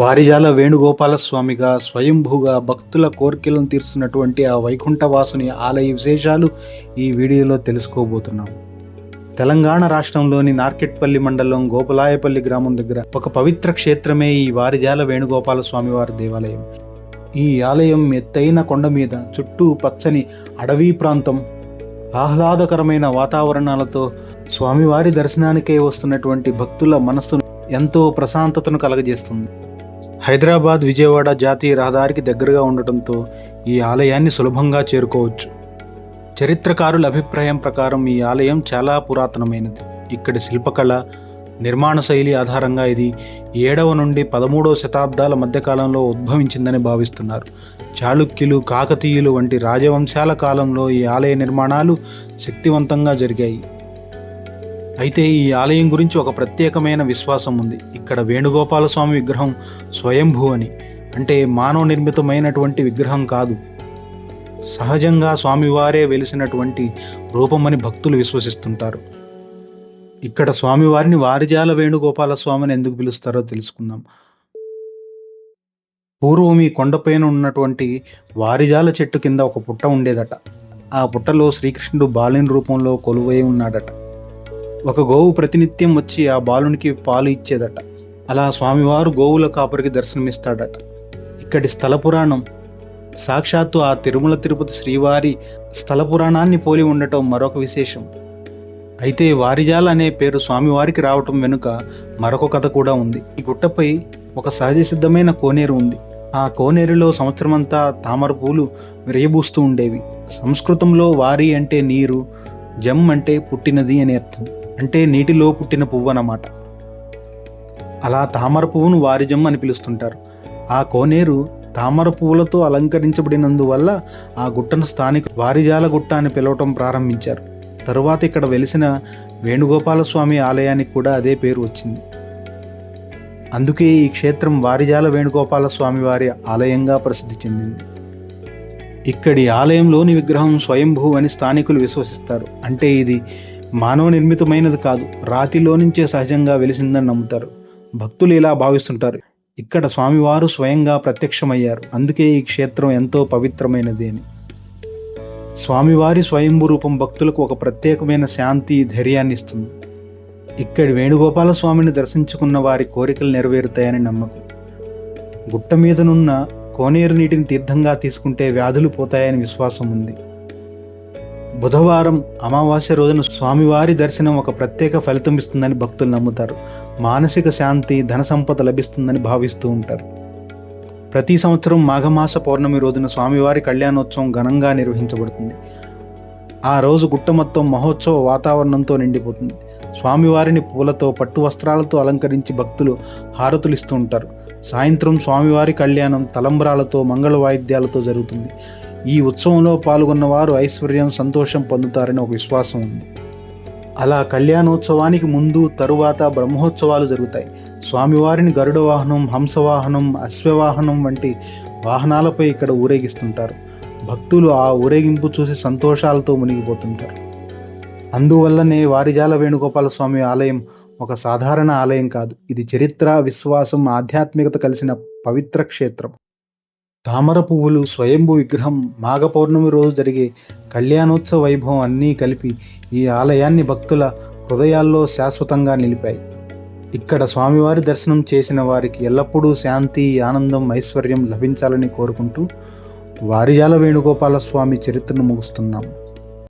వారిజాల వేణుగోపాల స్వామిగా స్వయంభూగా భక్తుల కోరికలను తీరుస్తున్నటువంటి ఆ వైకుంఠవాసుని ఆలయ విశేషాలు ఈ వీడియోలో తెలుసుకోబోతున్నాం. తెలంగాణ రాష్ట్రంలోని నార్కెట్పల్లి మండలం గోపలాయపల్లి గ్రామం దగ్గర ఒక పవిత్ర క్షేత్రమే ఈ వారిజాల వేణుగోపాల స్వామివారి దేవాలయం. ఈ ఆలయం ఎత్తైన కొండ మీద చుట్టూ పచ్చని అడవి ప్రాంతం ఆహ్లాదకరమైన వాతావరణాలతో స్వామివారి దర్శనానికే వస్తున్నటువంటి భక్తుల మనస్సును ఎంతో ప్రశాంతతను కలగజేస్తుంది. హైదరాబాద్ విజయవాడ జాతీయ రహదారికి దగ్గరగా ఉండటంతో ఈ ఆలయాన్ని సులభంగా చేరుకోవచ్చు. చరిత్రకారుల అభిప్రాయం ప్రకారం ఈ ఆలయం చాలా పురాతనమైనది. ఇక్కడి శిల్పకళ నిర్మాణ శైలి ఆధారంగా ఇది ఏడవ నుండి పదమూడవ శతాబ్దాల మధ్యకాలంలో ఉద్భవించిందని భావిస్తున్నారు. చాళుక్యులు కాకతీయులు వంటి రాజవంశాల కాలంలో ఈ ఆలయ నిర్మాణాలు శక్తివంతంగా జరిగాయి. అయితే ఈ ఆలయం గురించి ఒక ప్రత్యేకమైన విశ్వాసం ఉంది. ఇక్కడ వేణుగోపాల స్వామి విగ్రహం స్వయంభూ అని. అంటే మానవ నిర్మితమైనటువంటి విగ్రహం కాదు. సహజంగా స్వామివారే వెలిసినటువంటి రూపమని భక్తులు విశ్వసిస్తుంటారు. ఇక్కడ స్వామివారిని వారిజాల వేణుగోపాల స్వామిని ఎందుకు పిలుస్తారో తెలుసుకుందాం. పూర్వం ఈ కొండపైన ఉన్నటువంటి వారిజాల చెట్టు కింద ఒక పుట్ట ఉండేదట. ఆ పుట్టలో శ్రీకృష్ణుడు బాలిన రూపంలో కొలువై ఉన్నాడట. ఒక గోవు ప్రతినిత్యం వచ్చి ఆ బాలునికి పాలు ఇచ్చేదట. అలా స్వామివారు గోవుల కాపరికి దర్శనమిస్తాడట. ఇక్కడి స్థల పురాణం. సాక్షాత్తు ఆ తిరుమల తిరుపతి శ్రీవారి స్థల పురాణాన్ని పోలి ఉండటం మరొక విశేషం. అయితే వారిజాల అనే పేరు స్వామివారికి రావటం వెనుక మరొక కథ కూడా ఉంది. ఈ గుట్టపై ఒక సహజ సిద్ధమైన కోనేరు ఉంది. ఆ కోనేరులో సంవత్సరమంతా తామర పూలు విరయబూస్తూ ఉండేవి. సంస్కృతంలో వారి అంటే నీరు జమ్ అంటే పుట్టినది అని అర్థం. అంటే నీటిలో పుట్టిన పువ్వు అన్నమాట. అలా తామర పువ్వును వారిజం అని పిలుస్తుంటారు. ఆ కోనేరు తామర పువ్వులతో అలంకరించబడినందువల్ల ఆ గుట్టను స్థానిక వారిజాల గుట్ట అని పిలవటం ప్రారంభించారు. తరువాత ఇక్కడ వెలిసిన వేణుగోపాల స్వామి ఆలయానికి కూడా అదే పేరు వచ్చింది. అందుకే ఈ క్షేత్రం వారిజాల వేణుగోపాల స్వామి వారి ఆలయంగా ప్రసిద్ధి చెందింది. ఇక్కడి ఆలయంలోని విగ్రహం స్వయంభూ అని స్థానికులు విశ్వసిస్తారు. అంటే ఇది మానవ నిర్మితమైనది కాదు రాతిలో నుంచే సహజంగా వెలిసిందని నమ్ముతారు. భక్తులు ఇలా భావిస్తుంటారు. ఇక్కడ స్వామివారు స్వయంగా ప్రత్యక్షమయ్యారు. అందుకే ఈ క్షేత్రం ఎంతో పవిత్రమైనది అని. స్వామివారి స్వయంభూ రూపం భక్తులకు ఒక ప్రత్యేకమైన శాంతి ధైర్యాన్ని ఇస్తుంది. ఇక్కడి వేణుగోపాల స్వామిని దర్శించుకున్న వారి కోరికలు నెరవేరుతాయని నమ్మకం. గుట్ట మీదనున్న కోనేరు నీటిని తీర్థంగా తీసుకుంటే వ్యాధులు పోతాయని విశ్వాసం ఉంది. బుధవారం అమావాస్య రోజున స్వామివారి దర్శనం ఒక ప్రత్యేక ఫలితం ఇస్తుందని భక్తులు నమ్ముతారు. మానసిక శాంతి ధన సంపద లభిస్తుందని భావిస్తూ ఉంటారు. ప్రతి సంవత్సరం మాఘమాస పౌర్ణమి రోజున స్వామివారి కళ్యాణోత్సవం ఘనంగా నిర్వహించబడుతుంది. ఆ రోజు గుట్ట మొత్తం మహోత్సవ వాతావరణంతో నిండిపోతుంది. స్వామివారిని పూలతో పట్టు వస్త్రాలతో అలంకరించి భక్తులు హారతులిస్తూ ఉంటారు. సాయంత్రం స్వామివారి కళ్యాణం తలంబ్రాలతో మంగళ వాయిద్యాలతో జరుగుతుంది. ఈ ఉత్సవంలో పాల్గొన్నవారు ఐశ్వర్యం సంతోషం పొందుతారని ఒక విశ్వాసం ఉంది. అలా కళ్యాణోత్సవానికి ముందు తరువాత బ్రహ్మోత్సవాలు జరుగుతాయి. స్వామివారిని గరుడ వాహనం హంసవాహనం అశ్వవాహనం వంటి వాహనాలపై ఇక్కడ ఊరేగిస్తుంటారు. భక్తులు ఆ ఊరేగింపు చూసి సంతోషాలతో మునిగిపోతుంటారు. అందువల్లనే వారిజాల వేణుగోపాల స్వామి ఆలయం ఒక సాధారణ ఆలయం కాదు. ఇది చరిత్ర విశ్వాసం ఆధ్యాత్మికత కలిసిన పవిత్ర క్షేత్రం. తామర పువ్వులు స్వయంభూ విగ్రహం మాఘ పౌర్ణమి రోజు జరిగే కళ్యాణోత్సవ వైభవం అన్నీ కలిపి ఈ ఆలయాన్ని భక్తుల హృదయాల్లో శాశ్వతంగా నిలిపాయి. ఇక్కడ స్వామివారి దర్శనం చేసిన వారికి ఎల్లప్పుడూ శాంతి ఆనందం ఐశ్వర్యం లభించాలని కోరుకుంటూ వారిజాల వేణుగోపాల స్వామి చరిత్రను ముగుస్తున్నాం.